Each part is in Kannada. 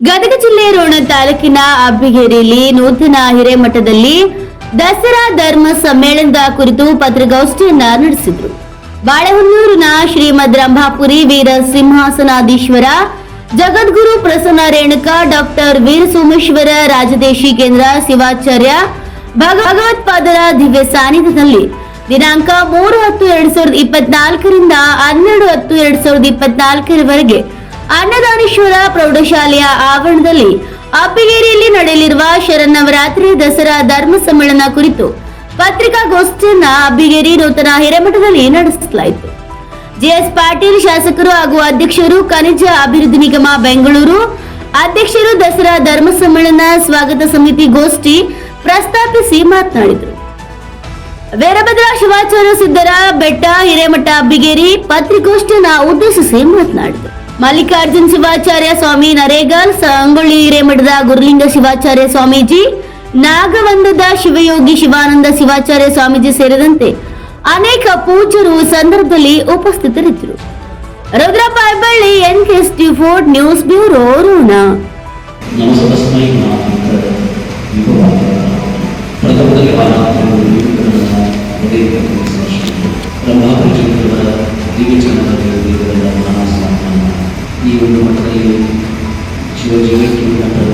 ಗದಗ ಜಿಲ್ಲೆ ರೋಣ ತಾಲೂಕಿನ ಅಬ್ಬಿಗೇರಿಯಲ್ಲಿ ನೂತನ ಹಿರೇಮಠದಲ್ಲಿ ದಸರಾ ಧರ್ಮ ಸಮ್ಮೇಳನದ ಕುರಿತು ಪತ್ರಿಕಾಗೋಷ್ಠಿಯನ್ನ ನಡೆಸಿದ್ರು. ಬಾಳೆಹೊನ್ನೂರಿನ ಶ್ರೀಮದ್ ರಂಭಾಪುರಿ ವೀರ ಸಿಂಹಾಸನಾಧೀಶ್ವರ, ಜಗದ್ಗುರು ಪ್ರಸನ್ನ ರೇಣುಕ ಡಾಕ್ಟರ್ ವೀರ ಸೋಮೇಶ್ವರ ರಾಜದೇಶಿ ಕೇಂದ್ರ ಶಿವಾಚಾರ್ಯ ಭಗ- ಭಗವತ್ಪಾದರ ದಿವ್ಯ ಸಾನ್ನಿಧ್ಯದಲ್ಲಿ ದಿನಾಂಕ ಮೂರು ಹತ್ತು ಎರಡ್ ಸಾವಿರದ ಇಪ್ಪತ್ನಾಲ್ಕರಿಂದ ಹನ್ನೆರಡು ಹತ್ತು ಎರಡ್ ಸಾವಿರದ ಇಪ್ಪತ್ನಾಲ್ಕರವರೆಗೆ ಅನ್ನದಾನೇಶ್ವರ ಪ್ರೌಢಶಾಲೆಯ ಆವರಣದಲ್ಲಿ ಅಬ್ಬಿಗೇರಿಯಲ್ಲಿ ನಡೆಯಲಿರುವ ಶರನ್ನವರಾತ್ರಿ ದಸರಾ ಧರ್ಮ ಸಮ್ಮೇಳನ ಕುರಿತು ಪತ್ರಿಕಾಗೋಷ್ಠಿಯನ್ನ ಅಬ್ಬಿಗೇರಿ ನೂತನ ಹಿರೇಮಠದಲ್ಲಿ ನಡೆಸಲಾಯಿತು. ಜೆಎಸ್ ಪಾಟೀಲ್ ಶಾಸಕರು ಹಾಗೂ ಅಧ್ಯಕ್ಷರು ಖನಿಜ ಅಭಿವೃದ್ಧಿ ನಿಗಮ ಬೆಂಗಳೂರು, ಅಧ್ಯಕ್ಷರು ದಸರಾ ಧರ್ಮ ಸಮ್ಮೇಳನ ಸ್ವಾಗತ ಸಮಿತಿ ಗೋಷ್ಠಿ ಪ್ರಸ್ತಾಪಿಸಿ ಮಾತನಾಡಿದರು. ವೀರಭದ್ರ ಶಿವಾಚಾರ್ಯ ಸಿದ್ದರ ಬೆಟ್ಟ ಹಿರೇಮಠ ಅಬ್ಬಿಗೇರಿ ಪತ್ರಿಕಾಗೋಷ್ಠಿಯನ್ನ ಉದ್ದೇಶಿಸಿ ಮಾತನಾಡಿದರು. ಮಲ್ಲಿಕಾರ್ಜುನ್ ಶಿವಾಚಾರ್ಯ ಸ್ವಾಮಿ ನರೇಗಲ್, ಸಂಗೊಳ್ಳಿ ಹಿರೇಮಠದ ಗುರುಲಿಂಗ ಶಿವಾಚಾರ್ಯ ಸ್ವಾಮೀಜಿ, ನಾಗವಂದದ ಶಿವಯೋಗಿ ಶಿವಾನಂದ ಶಿವಾಚಾರ್ಯ ಸ್ವಾಮೀಜಿ ಸೇರಿದಂತೆ ಅನೇಕ ಪೂಜರು ಸಂದರ್ಭದಲ್ಲಿ ಉಪಸ್ಥಿತರಿದ್ದರು. Rudrappa Hebballi N K fort news bureau ಋಣ ಪ್ರಥಮದಲ್ಲಿ ಆರಾಧನೆಗಳು ವಿವೇಕಗಳನ್ನ ಒಡೆಯುವ ಸೃಷ್ಟಿ ಬ್ರಹ್ಮಪರಿಚಿತರ ದಿವ್ಯಚಂದ್ರ ದೇವರ ಮಹಾಸ್ನಾನ ಈ ಒಂದು ಮಠದಲ್ಲಿ ಶಿವಜೀವಕ್ಕೆ ಮಠದ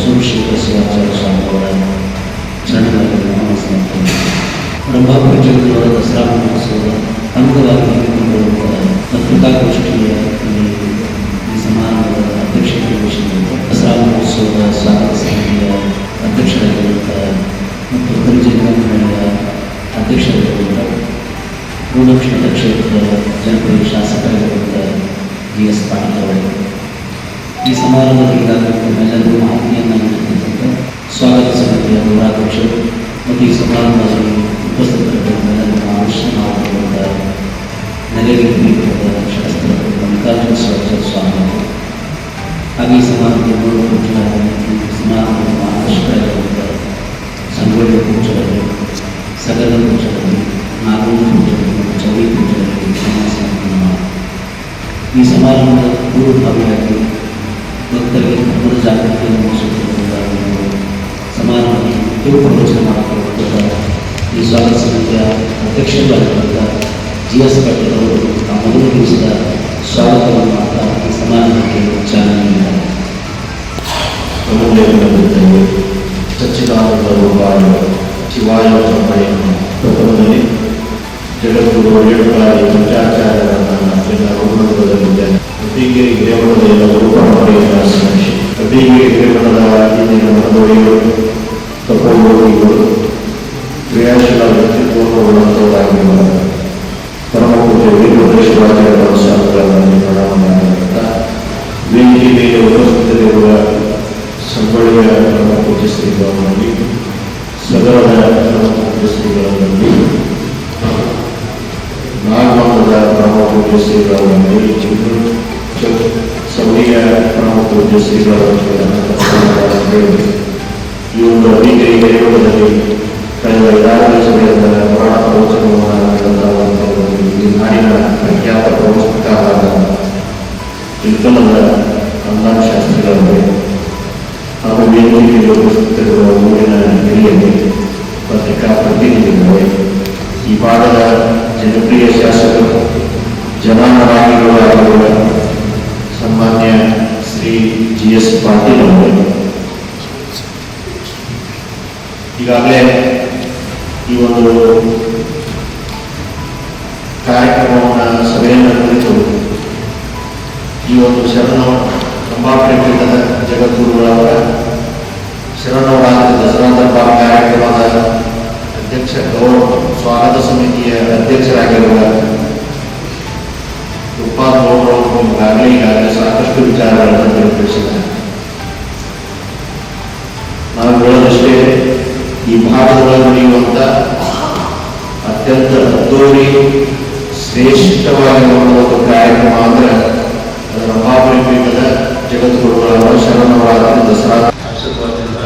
ಸೋಮಶೇಖರ ಶಿವಾಚಾರ್ಯ ಸ್ವಾಮಿಯವರ ಚರಣದಲ್ಲಿ ನಮಸ್ಕಾರ ಬ್ರಹ್ಮಪರಿಚಿತರ ದಸರಾ ಮಹೋತ್ಸವದ ಅಂಗವಾಗಿ ಹಮ್ಮಿಕೊಂಡಿರುವಂತಹ ಪತ್ರಿಕಾಗೋಷ್ಠಿಯ ಈ ಈ ಸಮಾರಂಭದ ಅಧ್ಯಕ್ಷತೆ ವಹಿಸಿದಂಥ ದಸರಾ ಮಹೋತ್ಸವದ ಸ್ವಾಗತ ಸಮಿತಿಯ ಅಧ್ಯಕ್ಷರಾಗಿರುವಂಥ ಮತ್ತು ಪರಿಚಯ ಅಧ್ಯಕ್ಷರಾಗಿರುವಂಥ ಪೂರ್ವಕ್ಷಣ ಕ್ಷೇತ್ರದ ಜನಪ್ರಿಯ ಶಾಸಕರಾಗಿರುವಂಥ ಜಿ ಎಸ್ ಪಾಟೀಲ್ ಅವರು ಈ ಸಮಾರಂಭದಲ್ಲಿ ಈಗಾಗಲೇ ತಮ್ಮೆಲ್ಲರಿಗೂ ಮಾಹಿತಿಯನ್ನು ನೀಡಿರ್ತಕ್ಕಂಥ ಸ್ವಾಗತ ಸಮಿತಿಯ ಗೌರವಾಧ್ಯಕ್ಷರು ಮತ್ತು ಈ ಸಮಾರಂಭದಲ್ಲಿ ಉಪಸ್ಥಿತರಿರುವಂಥ ಅವಶ್ಯಕವಾಗಿರುವಂಥ ನೆಲೆಗೆ ಪೀಠದ ಶಾಸ್ತ್ರ ಮಲ್ಲಿಕಾರ್ಜುನ ಶಿವಾಚಾರ್ಯ ಸ್ವಾಮಿ ಅವರು ಹಾಗೆ ಈ ಸಮಾರಂಭದ ಮೂಲ ಪೂಜಾರಿ ಈ ಸಮಾರಂಭದ ಮಾರ್ಗದರ್ಶಕರಾಗಿರುವಂಥ ಸಂಗೊಳ್ಳಿ ಪೂಜಾರಿ ಸಕಲ ಪೂಜಾರಿ ನಾಗೂರು ಪೂಜಾರಿ ಈ ಸಮಾರಂಭದ ಪೂರ್ವಭಾವಿಯಾಗಿ ಭಕ್ತರಿಗೆ ಧರ್ಮದ ಜಾಗೃತಿಯನ್ನು ಮೂಡಿಸುತ್ತಿರುವುದಾಗಿ ಸಮಾರಂಭದಲ್ಲಿ ಮುಖ್ಯ ಪ್ರವಚನ ಮಾಡಿಕೊಳ್ಳುವಂತಹ ಈ ಸ್ವಾಗತ ಸಮಿತಿಯ ಅಧ್ಯಕ್ಷರಾಗಿರುವಂಥ ಜಿ ಎಸ್ ಪಾಟೀಲ್ ಅವರು ಆ ಮೊದಲ ದಿವಸದ ಸ್ವಾಗತವನ್ನು ಮಾಡ್ತಾ ಈ ಸಮಾರಂಭಕ್ಕೆ ಚಾಲನೆ ನೀಡಿದ್ದಾರೆ ಪ್ರಮುಖವಾಗಿರುತ್ತೇವೆ ಸಚ್ಚಿದಾನಂದ ರೂಪಾಯ ಶಿವಾಯ ಬ್ರಹ್ಮಣ್ಯನ ಪ್ರಥಮದಲ್ಲಿ ಜಗದ್ಗುರು ಏಳುಕಾರಿ പ്രാർത്ഥിക്കുന്ന ഓർമ്മപ്പെടുന്നില്ല പ്രത്യേക ഗ്രഹമുള്ള ഓർമ്മ പറയുന്ന സാക്ഷി പ്രത്യേക ഗ്രഹമുള്ള ആദ്യം മഹതോടികളും തപ്പോടികളും ക്രിയാശീല വ്യക്തിത്വമുള്ളതോടാകുന്നത് ನಾಗಮಂಗದ ಪರಮ ಪೂಜ್ಯ ಶ್ರೀಗಳಲ್ಲಿ ಸೌಳಿಯ ಪರಮ ಪೂಜ್ಯ ಶ್ರೀಗಳನ್ನು ಈ ಒಂದು ಅಧಿಕಾರಿ ಕೈಗೊಳ್ಳದಲ್ಲಿ ಕಳೆದ ಐದಾರು ಸಮಯದ ಪುರಾಣ ಪ್ರವಚನವನ್ನು ನಡೆದಂತಹ ಈ ನಾಡಿನ ಪ್ರಖ್ಯಾತ ಪ್ರವಚನಕಾರರಾದ ಇಲ್ಕಲದ ಅಂದಾಜ ಶಾಸ್ತ್ರಿಗಳವರು ಹಾಗೂ ವೇದಿಕೆಯಲ್ಲಿ ಉಪಸ್ಥಿತರಿರುವ ಊರಿನ ಹಿರಿಯರು ಪತ್ರಿಕಾ ಪ್ರತಿನಿಧಿಗಳು ಈ ಭಾಗದ ಜನಪ್ರಿಯ ಶಾಸಕರು ಜನಾನುರಾಗಿಗಳಾಗಿರುವ ಸನ್ಮಾನ್ಯ ಶ್ರೀ ಜಿ ಎಸ್ ಪಾಟೀಲ್ ಅವರು ಈಗಾಗಲೇ ಈ ಒಂದು ಕಾರ್ಯಕ್ರಮವನ್ನು ಸಭೆಯನ್ನು ಉಪಾದ ಗೌರವರು ಈಗಾಗಲೇ ಸಾಕಷ್ಟು ವಿಚಾರಗಳನ್ನು ತಿಳಿಸಿದ್ದಾರೆ ನಾನು ಈ ಭಾಗದೊಳಗೆ ನಡೆಯುವಂಥ ಅತ್ಯಂತ ಅದ್ದೂರಿ ಶ್ರೇಷ್ಠವಾಗಿ ಒಂದು ಕಾರ್ಯಕ್ರಮ ಅಂದರೆ ಅದರ ರಂಭಾಪುರಿ ಪೀಠದ ಜಗದ್ಗುರುಗಳ ಶರಣವಾದ ದಸರಾ ಆಶೀರ್ವಾದದಿಂದ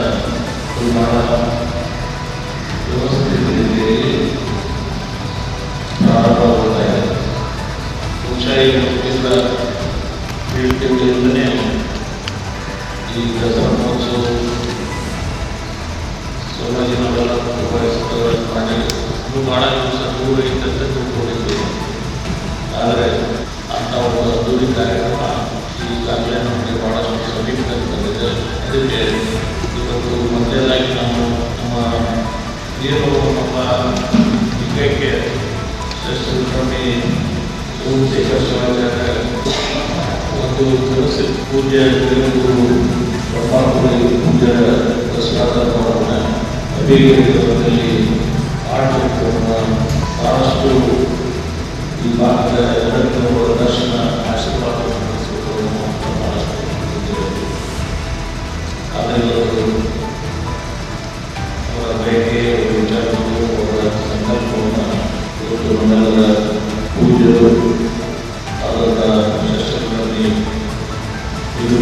ಇದೆ ಬಹುಶಃ ಮುಗಿಸಿದ ಏಳು ತಿಂಗಳಿಂದಲೇ ಈ ಈ ದಸರಾ ಮಹೋತ್ಸವ ಮಾಡೋದು ದೂರ ಇದ್ದಂತೆ ಆದರೆ ಅಂಥ ಒಂದು ಅದ್ದೂರಿ ಕಾರ್ಯಕ್ರಮ ಈಗಾಗಲೇ ನಮಗೆ ಭಾಳಷ್ಟು ಬಂದಿದೆ ಅದಕ್ಕೆ ಇವತ್ತು ಮೊದಲನೇದಾಗಿ ನಾವು ನಮ್ಮ ಏನು ನಮ್ಮ ಸೋಮಶೇಖರ ಶಿವಾಚಾರ್ಯ ಒಂದು ತುಳಸಿ ಪೂಜೆ ಗುರು ಬ್ರಹ್ಮಪುರಿ ಪೂಜೆ ದಸರಾದ ಅಭಿವೃದ್ಧಿಯಲ್ಲಿ ಆಡಳಿತವನ್ನು